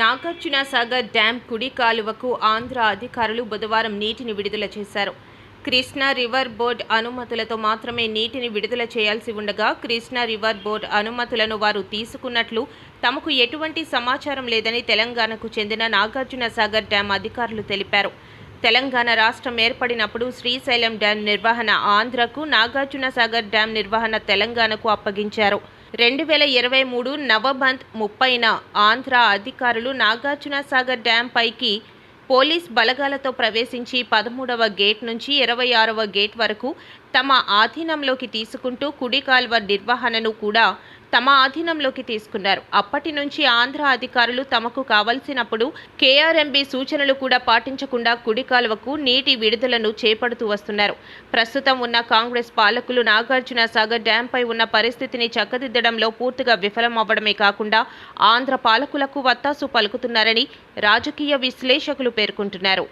Nagarjuna Sagar dam కుడి కాలువకు ఆంధ్ర అధికారులు బుధవారం నీటిని విడుదల చేశారు. కృష్ణా రివర్ బోర్డ్ అనుమతులతో మాత్రమే నీటిని విడుదల చేయాల్సి ఉండగా కృష్ణా రివర్ బోర్డ్ అనుమతులను వారు తీసుకున్నట్లు తమకు ఎటువంటి సమాచారం లేదని తెలంగాణకు చెందిన నాగార్జున సాగర్ డ్యాం అధికారులు తెలిపారు. తెలంగాణ రాష్ట్రం ఏర్పడినప్పుడు శ్రీశైలం డ్యాం నిర్వహణ ఆంధ్రకు నాగార్జున సాగర్ డ్యాం నిర్వహణ తెలంగాణకు అప్పగించారు. రెండు వేల ఇరవై మూడు నవంబర్ ముప్పైన ఆంధ్ర అధికారులు నాగార్జున సాగర్ డ్యాం పైకి పోలీస్ బలగాలతో ప్రవేశించి పదమూడవ గేట్ నుంచి ఇరవై ఆరవ గేట్ వరకు తమ ఆధీనంలోకి తీసుకుంటూ కుడి కాల్వ నిర్వహణను కూడా తమ ఆధీనంలోకి తీసుకున్నారు. అప్పటి నుంచి ఆంధ్ర అధికారులు తమకు కావలసినప్పుడు కేఆర్ఎంబి సూచనలు కూడా పాటించకుండా కుడి కాలువకు నీటి విడుదలను చేపడుతూ వస్తున్నారు. ప్రస్తుతం ఉన్న కాంగ్రెస్ పాలకులు నాగార్జున సాగర్ డ్యాంపై ఉన్న పరిస్థితిని చక్కదిద్దడంలో పూర్తిగా విఫలమవ్వడమే కాకుండా ఆంధ్ర పాలకులకు వత్తాసు పలుకుతున్నారని రాజకీయ విశ్లేషకులు పేర్కొంటున్నారు.